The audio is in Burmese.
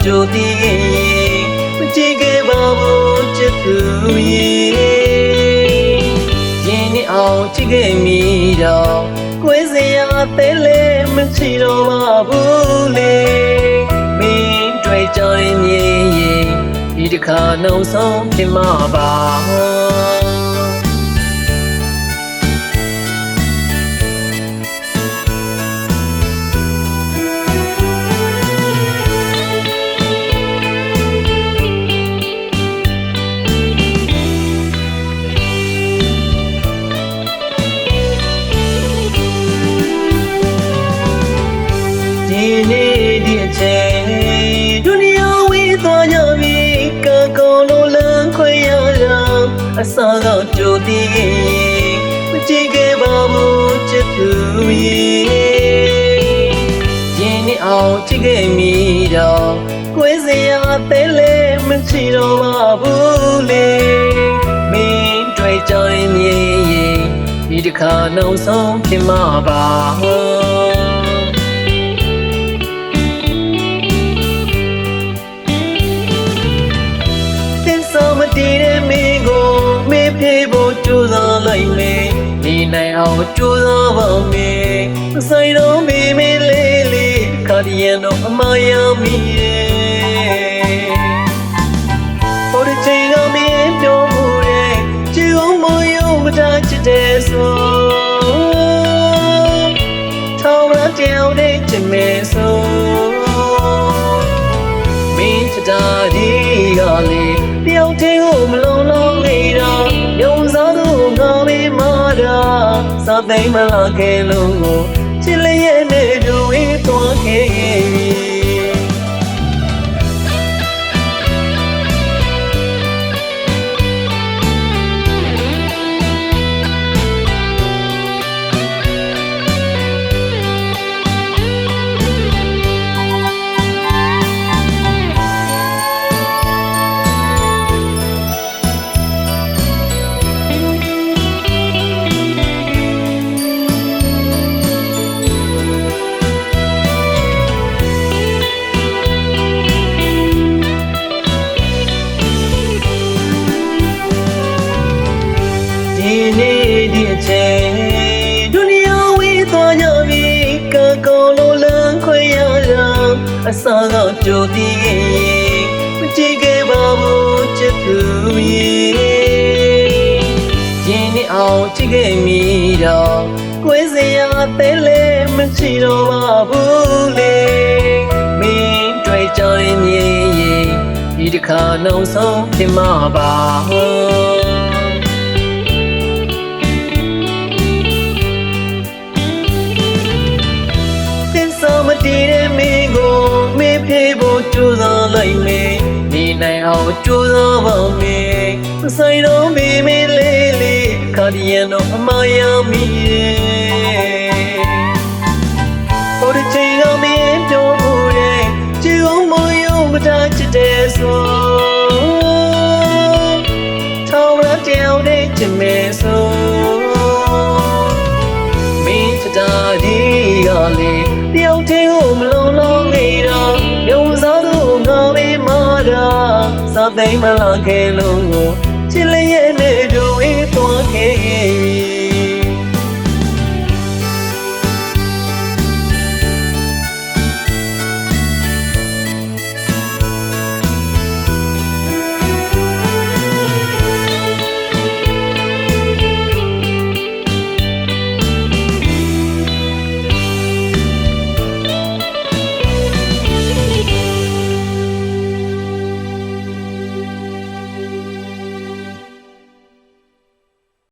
အစားကကြိုတည်ရင်မကြည့်ခဲ့ပါဘူးချစ်သူရဲ့ရင်နဲ့အောင်ချစ်ခဲ့မိတော့ကိုယ်စရာသေးလေမရှိတော့ပါဘူးလေမင်းတွေ့ကြရင်မြင်ရင်ဒီတစ်ခါနောက်ဆုံးဖြစ်မှာပါ အစားကကြိုတည်ရင်မကြည့်ခဲ့ပါဘူးချစ်သူရဲ့ရင်နဲ့အောင်ချစ်ခဲ့မိတော့ကိုယ်စရာသေးလေမရှိတော့ပါဘူးလေမင်းတွေ့ကြရင်မြင်ရင်ဒီတစ်ခါနောက်ဆုံးဖြစ်မှာပါ စားလိုက်မယ်နေနိုင်အောင်ကြိုးစားပါမယ်မဆိုင်တော့မင်းမင်းလေးလေးခါဒီရန်တော့အမယမီရဲ့ဟိုဒီချိန်ကမင်းပြောမှုတဲ့ချီအောင်မယုံမတချစ်တဲ့ဆိုထောင်းရတဲ့တဲ့ချင်မဲဆိုမင်းချတာဒီကလေတယောက်တည်းကိုမလုံးလုံး မာတာစာသိမ်းမလာခဲ့လို့ကိုချစ်လျက်နဲ့ဒူဝေးသွားခဲ့ပြီ အစားကကြိုတည်ရင်မကြည့်ခဲ့ပါဘူးချစ်သူရဲ့ရင်နဲ့အောင်ချစ်ခဲ့မိတော့ကိုယ်စရာသေးလေမရှိတော့ပါဘူးလေမင်းတွေ့ကြရင်မြင်ရင်ဒီတစ်ခါနောက်ဆုံးဖြစ်မှာပါသ ကြိုးစားလိုက်မယ်နေနိုင်အောင်ကြိုးစားပါမယ်မဆိုင်တော့မင်းမင်းလေးလေးခါဒီရန်တော့အမယမီရဲ့ဟိုဒီချိန်ကမင်းပြောမှုတဲ့ချီအောင်မယုံမတချစ်တဲ့ဆိုထောင်းရတဲ့တဲ့ချင်မဲဆို မာတာစာသိမ်းမလာခဲ့လို့ကိုချစ်လျက်နဲ့တို့ဝေးသွားခဲ့